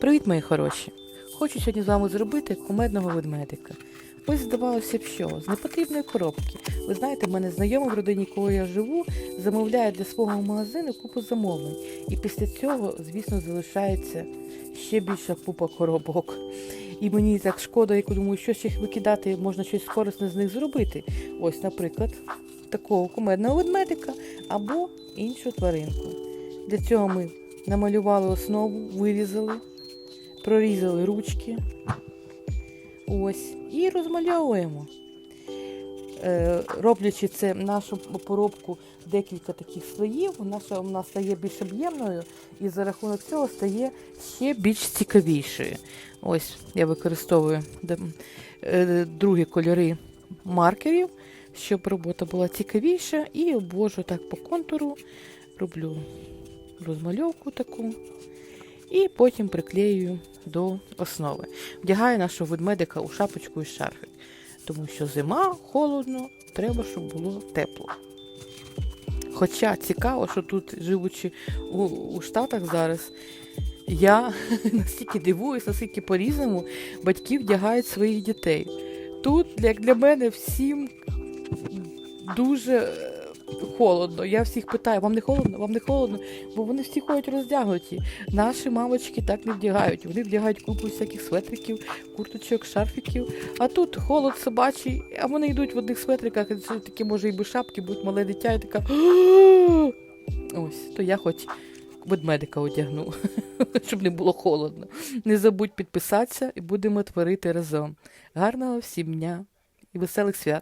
Привіт, мої хороші! Хочу сьогодні з вами зробити кумедного ведмедика. Ось здавалося б, що з непотрібної коробки. Ви знаєте, в мене знайомий в родині, коли я живу, замовляє для свого магазину купу замовлень. І після цього, звісно, залишається ще більша купа коробок. І мені так шкода, як думаю, що ще їх викидати, можна щось корисне з них зробити. Ось, наприклад, такого кумедного ведмедика або іншу тваринку. Для цього ми намалювали основу, вирізали, прорізали ручки. Ось. І розмальовуємо. Е, роблячи це нашу поробку декілька таких слоїв, наша вона стає більш об'ємною і за рахунок цього стає ще більш цікавішою. Ось я використовую е, другі кольори маркерів, щоб робота була цікавіша, і обвожу так по контуру, роблю розмальовку таку. І потім приклеюю до основи. Вдягаю нашого ведмедика у шапочку і шарфик. Тому що зима, холодно, треба, щоб було тепло. Хоча цікаво, що тут, живучи у, у Штатах зараз, я настільки дивуюсь, наскільки по-різному батьки вдягають своїх дітей. Тут, як для мене, всім дуже холодно. Я всіх питаю, вам не холодно? Вам не холодно? Бо вони всі ходять роздягнуті. Наші мамочки так не вдягають. Вони вдягають купу всяких светриків, курточок, шарфіків. А тут холод собачий, а вони йдуть в одних светриках, це такі, може, і без шапки, будуть мале дитя, і така. Ось, то я хоч ведмедика одягну, щоб не було холодно. Не забудь підписатися і будемо творити разом. Гарного всім дня і веселих свят!